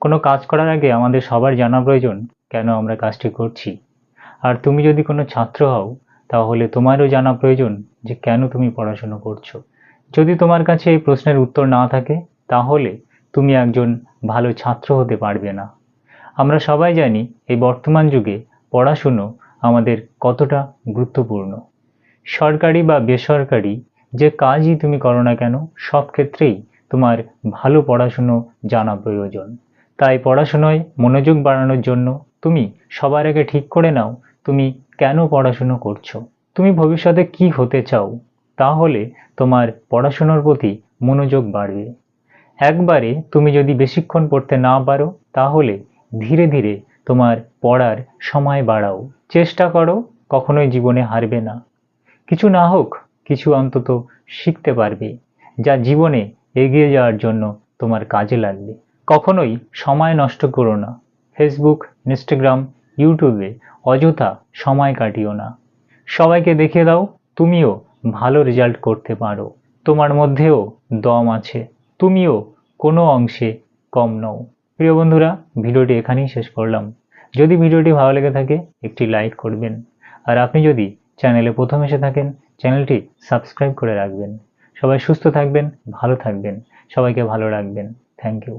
কোনো কাজ করার আগে আমাদের সবার জানা প্রয়োজন কেন আমরা কাজটি করছি। আর তুমি যদি কোনো ছাত্র হও, তাহলে তোমারও জানা প্রয়োজন যে কেন তুমি পড়াশুনো করছ। যদি তোমার কাছে এই প্রশ্নের উত্তর না থাকে, তাহলে তুমি একজন ভালো ছাত্র হতে পারবে না। আমরা সবাই জানি এই বর্তমান যুগে পড়াশুনো আমাদের কতটা গুরুত্বপূর্ণ। সরকারি বা বেসরকারি যে কাজই তুমি করো না কেন, সব ক্ষেত্রেই তোমার ভালো পড়াশুনো জানা প্রয়োজন। তাই পড়াশুনোয় মনোযোগ বাড়ানোর জন্য তুমি সবার আগে ঠিক করে নাও তুমি কেন পড়াশুনো করছ। তুমি ভবিষ্যতে কি হতে চাও, তাহলে তোমার পড়াশুনোর প্রতি মনোযোগ বাড়বে। একবারে তুমি যদি বেশিক্ষণ পড়তে না পারো, তাহলে ধীরে ধীরে তোমার পড়ার সময় বাড়াও। চেষ্টা করো, কখনোই জীবনে হারবে না। কিছু না হোক, কিছু অন্তত শিখতে পারবে, যা জীবনে এগিয়ে যাওয়ার জন্য তোমার কাজে লাগবে। কখনোই সময় নষ্ট করো না। ফেসবুক ইনস্টাগ্রাম ইউটিউবে অযথা সময় কাটিও না। সবাইকে দেখে দাও, তুমিও ভালো রেজাল্ট করতে পারো। তোমার মধ্যেও দম আছে। তুমিও কোনো অংশে কম নও। প্রিয় বন্ধুরা, ভিডিওটি এখানেই শেষ করলাম। যদি ভিডিওটি ভালো লেগে থাকে, একটি লাইক করবেন। আর আপনি যদি চ্যানেলে প্রথম এসে থাকেন, চ্যানেলটি সাবস্ক্রাইব করে রাখবেন। সবাই সুস্থ থাকবেন, ভালো থাকবেন। সবাইকে ভালো রাখবেন। Thank you